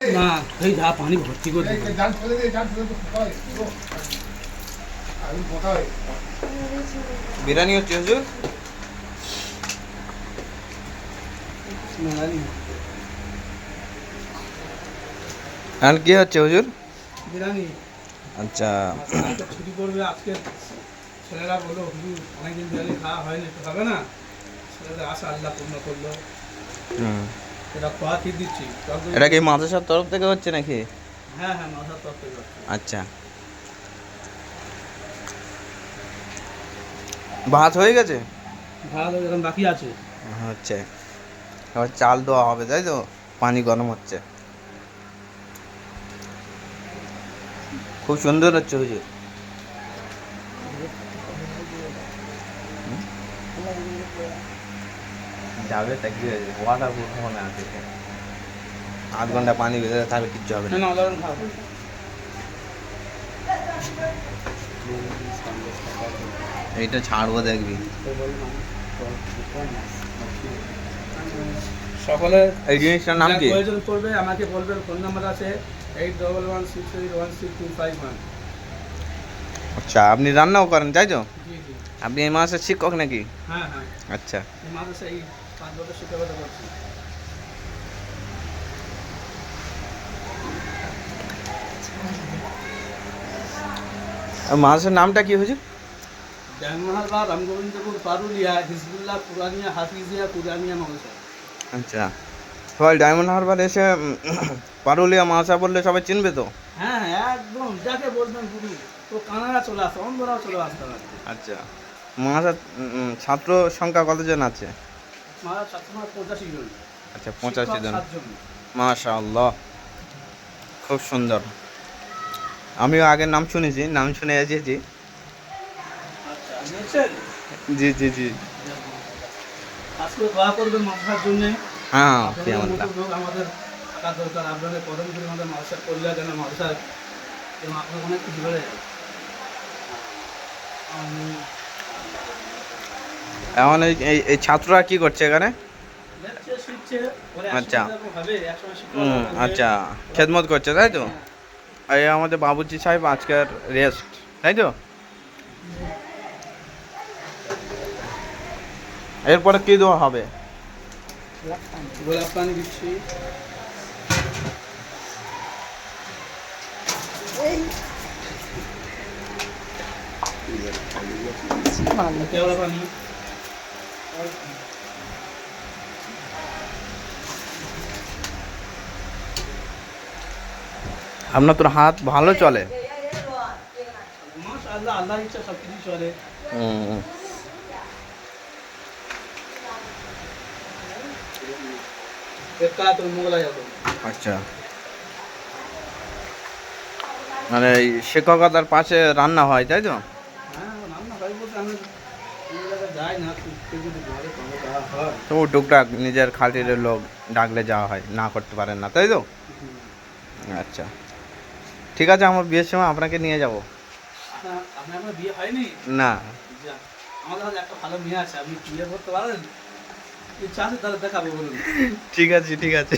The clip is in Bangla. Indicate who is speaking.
Speaker 1: না এই যা পানি ভর্তি করে
Speaker 2: বিরিয়ানি হচ্ছে হুজুর? আর কি হচ্ছে হুজুর?
Speaker 1: বিরিয়ানি।
Speaker 2: আচ্ছা।
Speaker 1: ছুটি করবে আজকে ছেলেরা বলল হুজুর অনেকদিন বিরিয়ানি খাওয়া হয়নি একটু খাবে না? ছেলেদের আশা আল্লাহ পূর্ণ করল।
Speaker 2: হুম।
Speaker 1: এটা দিচ্ছি।
Speaker 2: এটা কি মাদ্রাসার তরফ থেকে হচ্ছে নাকি?
Speaker 1: হ্যাঁ হ্যাঁ মাথার তরফ থেকে হচ্ছে।
Speaker 2: আচ্ছা। ভাত হয়ে গেছে?
Speaker 1: ভাত এখন বাকি আছে।
Speaker 2: হচ্ছে এবার চাল দেওয়া হবে তাই তো? পানি গরম হচ্ছে। খুব সুন্দর হচ্ছে হুজুর। হুম? যাবে তা কি হয়েছে ওয়াটার প্রুফ মনে আছে। আধ ঘণ্টা পানি ভেতরে থাকলে কিচ্ছু হবে না। এইটা ছাড়বো দেখবি।
Speaker 1: সকলে
Speaker 2: এই জিনিসটার নাম কি?
Speaker 1: প্রয়োজন পড়বে আমাকে বলবেন ফোন নাম্বার আছে eight double one six eight one six two five one.
Speaker 2: আচ্ছা আপনি রান্নাও করেন তাই তো? আপনি এই মাসের শিক্ষক নাকি?
Speaker 1: হ্যাঁ হ্যাঁ।
Speaker 2: আচ্ছা।
Speaker 1: এই মাদ্রাসা এই পাঁচ বছর শিক্ষকতা করছি
Speaker 2: নামটা কি হুজুর
Speaker 1: জানমাহাল বা রামগোবিন্দপুর পারুলিয়া হিজবুল্লাহ পুরানিয়া হাফিজিয়া পুরানিয়া মাদ্রাসা
Speaker 2: আচ্ছা। সবাই ডায়মন্ড হারবার এসে পারুলিয়া মাসা বললে সবাই চিনবে তো?
Speaker 1: হ্যাঁ হ্যাঁ একদম। যাকে বলবেন গুরু তো কানাডা চলে আসতে অন্ধরাও চলে আসতে
Speaker 2: আচ্ছা। মাসা ছাত্র সংখ্যা কতজন আছে?
Speaker 1: পঁচাশি জন।
Speaker 2: আচ্ছা পঁচাশি জন। খুব সুন্দর। আমিও আগের নাম শুনেছি নাম শুনে এসেছি।
Speaker 1: আচ্ছা
Speaker 2: জি জি জি। হ্যাঁ
Speaker 1: আমাদের থাকা দরকার। আপনাদের কদম করে আমাদের মাদ্রাসা করলে যেন আপনার অনেক কিছু বেড়ে যায়। আমি
Speaker 2: এখন এই ছাত্ররা কি করছে এখানে? আচ্ছা। হুম আচ্ছা। খেদমত করছে, তাই তো? এই আমাদের বাবুজি সাহেব আজকের রেস্ট তাই তো? এরপরে কি দেওয়া হবে?
Speaker 1: গোলাপ পানি দিচ্ছি।
Speaker 2: আপনার তোর হাত ভালো চলে। আচ্ছা। মানে শিক্ষকতার পাশে রান্না হয় তাই তো?
Speaker 1: হ্যাঁ রান্না হয় বলতে আমি যাই না
Speaker 2: তবু টুকটাক নিজের খাতিরের লোক ডাকলে যাওয়া হয় না করতে পারেন না তাই তো? আচ্ছা। ঠিক আছে আমার বিয়ের সময় আপনাকে নিয়ে যাব। না। ঠিক আছে ঠিক আছে।